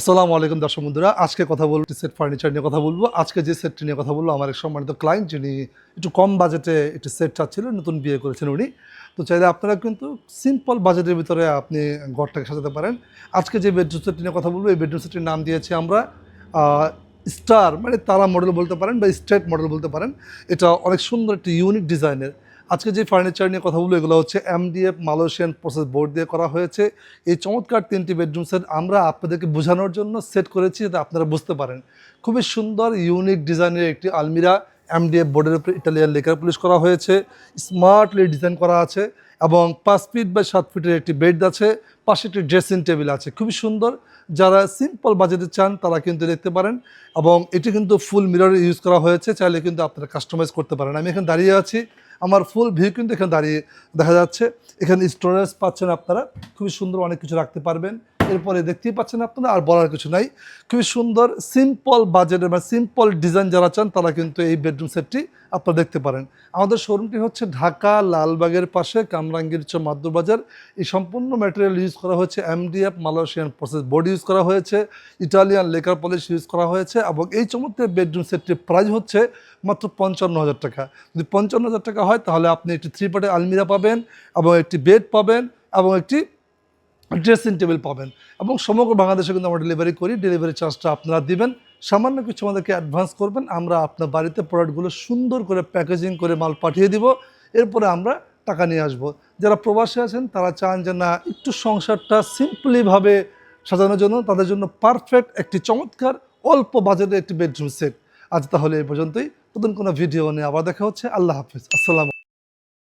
আসসালামু আলাইকুম দর্শক বন্ধুরা, আজকে কথা বলব সেট ফার্নিচার নিয়ে কথা বলব। আজকে যে সেটটি নিয়ে কথা বলব, আমার এক সম্মানিত ক্লায়েন্ট যিনি একটু কম বাজেটে একটি সেট চাচ্ছিলেন, নতুন বিয়ে করেছেন উনি। তো চাইলে আপনারা কিন্তু সিম্পল বাজেটের ভিতরে আপনি ঘরটাকে সাজাতে পারেন। আজকে যে বেডরুম সেটটি নিয়ে কথা বলব, এই বেডরুম সেটটির নাম দিয়েছি আমরা স্টার মানে তারা মডেল বলতে পারেন বা স্ট্রেট মডেল বলতে পারেন। এটা অনেক সুন্দর একটি ইউনিক ডিজাইনের আজকে যে ফার্নিচার নিয়ে কথা বলব, এগুলো হচ্ছে এমডিএফ মালয়েশিয়ান প্রসেস বোর্ড দিয়ে করা হয়েছে। এই চমৎকার তিনটি বেডরুম সেট আমরা আপনাদেরকে বোঝানোর জন্য সেট করেছি যাতে আপনারা বুঝতে পারেন। খুবই সুন্দর ইউনিক ডিজাইনের একটি আলমিরা এমডিএফ বোর্ডের উপরে ইটালিয়ান লেকার পুলিশ করা হয়েছে। স্মার্টলি ডিজাইন করা আছে এবং পাঁচ ফিট বা সাত ফিটের একটি বেড আছে। পাশে একটি ড্রেসিং টেবিল আছে। খুবই সুন্দর। যারা সিম্পল বাজেটে চান, তারা কিন্তু দেখতে পারেন এবং এটি কিন্তু ফুল মিরর ইউজ করা হয়েছে। চাইলে কিন্তু আপনারা কাস্টমাইজ করতে পারেন। আমি এখানে দাঁড়িয়ে আছি। আমার ফুল ভিউ কিন্তু এখানে দাঁড়িয়ে দেখা যাচ্ছে। এখানে স্টোরেজ পাচ্ছেন আপনারা। খুবই সুন্দর অনেক কিছু রাখতে পারবেন। এরপরে দেখতেই পাচ্ছেন আপনারা, আর বলার কিছু নাই। খুবই সুন্দর সিম্পল বাজেটের বা সিম্পল ডিজাইন যারা চান, তারা কিন্তু এই বেডরুম সেটটি আপনারা দেখতে পারেন। আমাদের শোরুমটি হচ্ছে ঢাকা, লালবাগের পাশে কামরাঙ্গীর চ মাদুর বাজার এই সম্পূর্ণ ম্যাটেরিয়াল ইউজ করা হয়েছে MDF Malaysian process board use করা হয়েছে ইটালিয়ান লেকার পলিশ ইউজ করা হয়েছে, এবং এই চমৎকার বেডরুম সেটটির প্রাইস হচ্ছে মাত্র পঞ্চান্ন হাজার টাকা। যদি পঞ্চান্ন হাজার টাকা হয়, তাহলে আপনি একটি থ্রি পার্টের আলমিরা পাবেন, এবং একটি বেড পাবেন, এবং একটি ড্রেসিং টেবিল পাবেন। এবং সমগ্র বাংলাদেশে কিন্তু আমরা ডেলিভারি করি। ডেলিভারি চার্জটা আপনারা দিবেন। সামান্য কিছু আমাদেরকে অ্যাডভান্স করবেন। আমরা আপনার বাড়িতে প্রোডাক্টগুলো সুন্দর করে প্যাকেজিং করে মাল পাঠিয়ে দিব। এরপরে আমরা টাকা নিয়ে আসব। যারা প্রবাসে আছেন, তারা চান যে না, একটু সংসারটা সিম্পলিভাবে সাজানোর জন্য। তাদের জন্য পারফেক্ট একটি চমৎকার অল্প বাজেটের একটি বেডরুম সেট আজ তাহলে এই পর্যন্তই। নতুন কোনো ভিডিও নিয়ে আবার দেখা হচ্ছে। আল্লাহ হাফিজ। আসসালাম